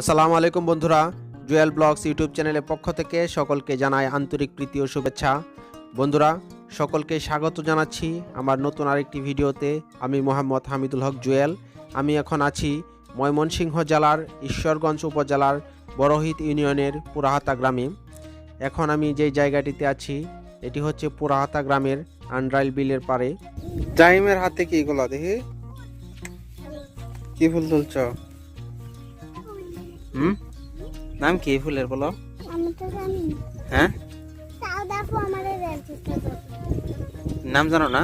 আসসালামু আলাইকুম বন্ধুরা, জুয়েল ব্লগস ইউটিউব চ্যানেলের পক্ষ থেকে সকলকে জানাই আন্তরিক প্রীতি ও শুভেচ্ছা। বন্ধুরা, সকলকে স্বাগত জানাচ্ছি আমার নতুন আরেকটি ভিডিওতে। আমি মোহাম্মদ হামিদুল হক জুয়েল। আমি এখন আছি ময়মনসিংহ জেলার ঈশ্বরগঞ্জ উপজেলার বড়হিত ইউনিয়নের পুরাহাতা গ্রামে। এখন আমি যেই জায়গাটিতে আছি, এটি হচ্ছে পুরাহাতা গ্রামের আন্ড্রাইল বিলের পারে জাহিমের হাতে কি এগুলো দেখি? কি ফুল তুলছ? হুম? নাম কি ফুলের বলো? আমি তো জানি হ্যাঁ? নাম জানো না?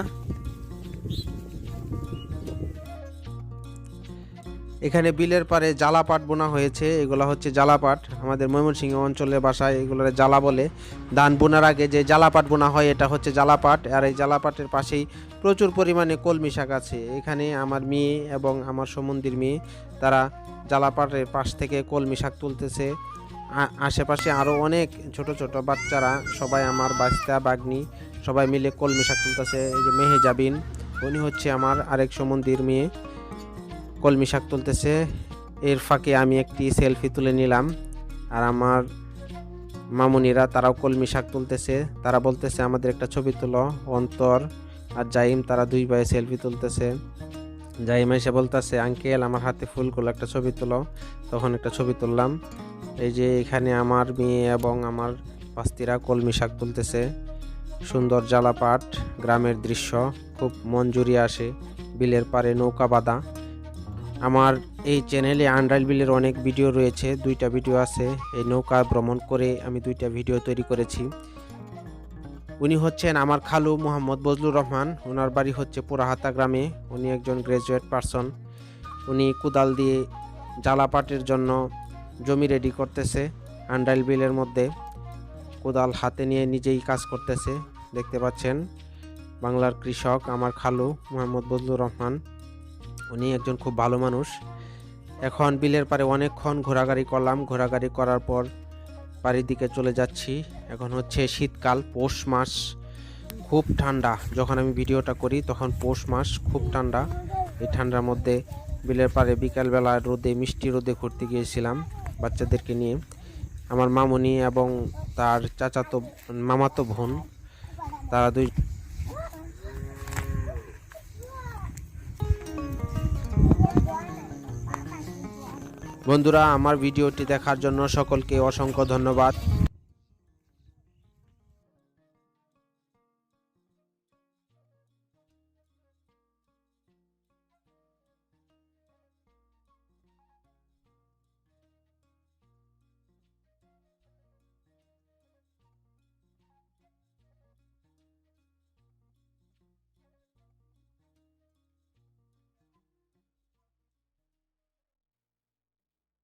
এখানে বিলের পারে জ্বালা পাট বোনা হয়েছে, এগুলো হচ্ছে জ্বালা পাট আমাদের ময়মনসিংহ অঞ্চলের বাসায় এগুলোর জ্বালা বলে। ধান বোনার আগে যে জ্বালা পাট বোনা হয়, এটা হচ্ছে জ্বালা পাট আর এই জ্বালা পাটের পাশেই প্রচুর পরিমাণে কলমি শাক আছে। এখানে আমার মেয়ে এবং আমার সম্বন্ধীর মেয়ে, তারা জ্বালা পাটের পাশ থেকে কলমি শাক তুলতেছে। আশেপাশে আরও অনেক ছোট ছোট বাচ্চারা, সবাই আমার বাস্তা বাগনি, সবাই মিলে কলমি শাক তুলতেছে। এই যে মেহে যাবিন উনি হচ্ছে আমার আরেক সম্বন্ধীর মেয়ে। কলমি শাক তুলতেছে। এর ফাঁকে আমি একটি সেলফি তুলে নিলাম। আর আমার মামুনিরা তারাও কলমি শাক তুলতেছে। তারা বলতেছে, আমাদের একটা ছবি তুলো। অন্তর আর জাইম তারা দুই ভাই সেলফি তুলতেছে। জাইম এসে বলতেছে, আঙ্কেল, আমার হাতে ফুলগুলো একটা ছবি তুলো। তখন একটা ছবি তুললাম। এই যে এখানে আমার মেয়ে এবং আমার পাস্তিরা কলমি শাক তুলতেছে। সুন্দর জালাপাট গ্রামের দৃশ্য, খুব মন জুড়িয়ে আসে। বিলের পারে নৌকা বাঁধা। আমার এই চ্যানেলে আন্ডাইল বিলের অনেক ভিডিও রয়েছে, দুইটা ভিডিও আছে। এই নৌকা ভ্রমণ করে আমি দুইটা ভিডিও তৈরি করেছি। উনি হচ্ছেন আমার খালু মোহাম্মদ বজলুর রহমান ওনার বাড়ি হচ্ছে পোড়াহাতা গ্রামে। উনি একজন গ্রাজুয়েট পারসন উনি কুদাল দিয়ে জ্বালাপাটের জন্য জমি রেডি করতেছে আন্ডাইল বিলের মধ্যে। কোদাল হাতে নিয়ে নিজেই কাজ করতেছে, দেখতে পাচ্ছেন। বাংলার কৃষক আমার খালু মোহাম্মদ বজলুর রহমান। উনি একজন খুব ভালো মানুষ। এখন বিলের পারে অনেকক্ষণ ঘোরাঘুরি করলাম। ঘোরাঘুরি করার পর বাড়ির দিকে চলে যাচ্ছি। এখন হচ্ছে শীতকাল, পৌষ মাস, খুব ঠান্ডা। যখন আমি ভিডিওটা করি তখন পৌষ মাস, খুব ঠান্ডা। এই ঠান্ডার মধ্যে বিলের পারে বিকালবেলা রোদে, মিষ্টি রোদে ঘুরতে গিয়েছিলাম বাচ্চাদেরকে নিয়ে। আমার মামুনি এবং তার চাচাতো, মামাতো বোন, তারা দুই বন্ধুরা আমার ভিডিওটি দেখার জন্য সকলকে অসংখ্য ধন্যবাদ।